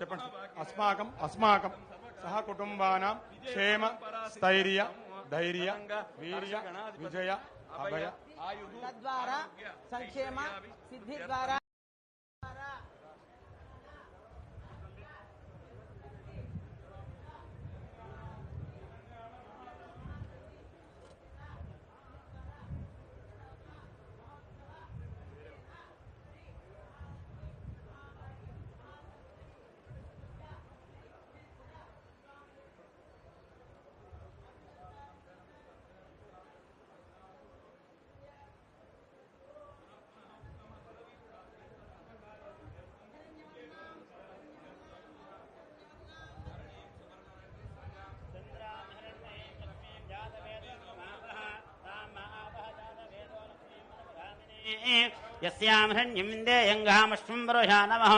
చెప్పండి అస్మాకం అస్మాకం. సహ కుటుంబానాం క్షేమ స్థైర్య ధైర్య వీర్య విజయ అభయ. తద్వారా సంక్షేమ సిద్ధి ద్వారా యస్యాం హిరణ్యం విందేయంగామశ్వం వరుషా నమః